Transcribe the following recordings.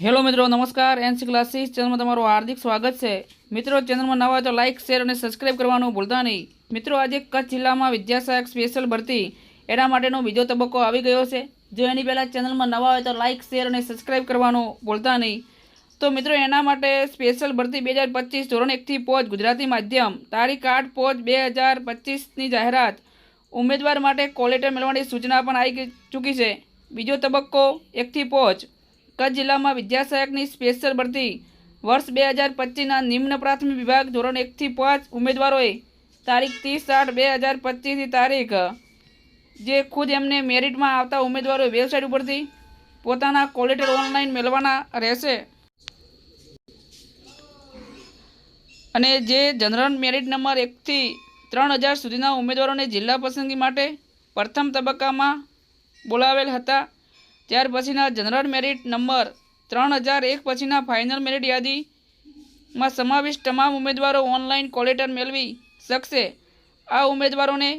Hello મિત્રો, નમસ્કાર. NC classes ચેનલમાં તમારું હાર્દિક સ્વાગત છે. મિત્રો, ચેનલમાં નવા તો લાઇક શેર અને સબસ્ક્રાઈબ કરવાનું ભૂલતા નહીં. મિત્રો, આજે કચ્છ જિલ્લામાં વિદ્યાસહાયક સ્પેશિયલ ભરતી. એના માટેનો બીજો તબક્કો આવી ગયો છે. જો એની પહેલાં ચેનલમાં નવા હોય તો લાઇક શેર અને સબસ્ક્રાઈબ કરવાનું ભૂલતા નહીં. તો મિત્રો, એના માટે સ્પેશિયલ ભરતી બે હજાર પચીસ ધોરણ એકથી પોચ ગુજરાતી માધ્યમ, તારીખ આઠ પોચ બે હજાર પચીસની જાહેરાત. ઉમેદવાર માટે કોલેટર મેળવવાની સૂચના પણ આવી ચૂકી છે. બીજો તબક્કો એકથી પોચ કચ્છ જિલ્લામાં વિદ્યાસહાયકની સ્પેશિયલ ભરતી. વર્ષ બે હજાર પચીસના નિમ્ન પ્રાથમિક વિભાગ ધોરણ એકથી પાંચ ઉમેદવારોએ તારીખ ત્રીસ આઠ બે હજાર પચીસની તારીખ, જે ખુદ એમને મેરિટમાં આવતા ઉમેદવારોએ વેબસાઇટ ઉપરથી પોતાના કોલેટર ઓનલાઈન મેળવવાના રહેશે. અને જે જનરલ મેરિટ નંબર એકથી ત્રણ હજાર સુધીના ઉમેદવારોને જિલ્લા પસંદગી માટે પ્રથમ તબક્કામાં બોલાવેલ હતા. ત્યાર પછીના જનરલ મેરિટ નંબર ત્રણ હજાર એક પછીના ફાઇનલ મેરિટ યાદીમાં સમાવિષ્ટ તમામ ઉમેદવારો ઓનલાઈન કોલેટર મેળવી શકશે. આ ઉમેદવારોને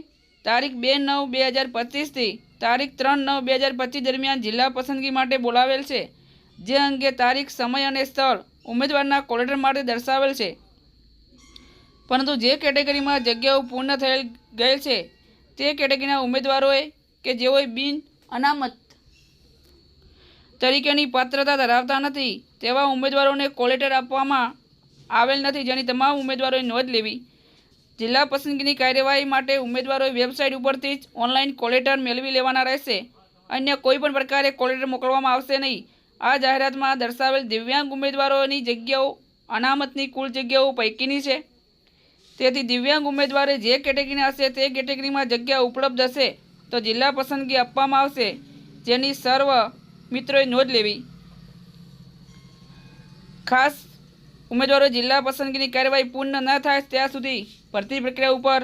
તારીખ બે નવ બે હજાર પચીસથી તારીખ ત્રણ નવ બે હજાર પચીસ દરમિયાન જિલ્લા પસંદગી માટે બોલાવેલ છે. જે અંગે તારીખ, સમય અને સ્થળ ઉમેદવારના કોલેટર માટે દર્શાવેલ છે. પરંતુ જે કેટેગરીમાં જગ્યાઓ પૂર્ણ થયેલ ગયેલ છે, તે કેટેગરીના ઉમેદવારોએ કે જેઓએ બિન અનામત તરીકેની પાત્રતા ધરાવતા નથી, તેવા ઉમેદવારોને કોલેટર આપવામાં આવેલ નથી જેની તમામ ઉમેદવારોએ નોંધ લેવી. જિલ્લા પસંદગીની કાર્યવાહી માટે ઉમેદવારોએ વેબસાઇટ ઉપરથી જ ઓનલાઈન કોલેટર મેળવી લેવાના રહેશે. અન્ય કોઈપણ પ્રકારે કોલેટર મોકલવામાં આવશે નહીં. આ જાહેરાતમાં દર્શાવેલ દિવ્યાંગ ઉમેદવારોની જગ્યાઓ અનામતની કુલ જગ્યાઓ પૈકીની છે. તેથી દિવ્યાંગ ઉમેદવારે જે કેટેગરીના હશે તે કેટેગરીમાં જગ્યા ઉપલબ્ધ હશે તો જિલ્લા પસંદગી આપવામાં આવશે. જેની સર્વ મિત્રોએ નોંધ લેવી. ખાસ ઉમેદવારો જિલ્લા પસંદગીની કાર્યવાહી પૂર્ણ ન થાય ત્યાં સુધી ભરતી પ્રક્રિયા ઉપર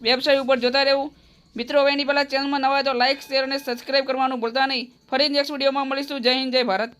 વેબસાઇટ ઉપર જોતા રહેવું. મિત્રો, હવે એની પહેલાં ચેનલમાં નવા તો લાઇક શેર અને સબસ્ક્રાઇબ કરવાનું ભૂલતા નહીં. ફરી નેક્સ્ટ વિડીયોમાં મળીશું. જય હિન્દ, જય ભારત.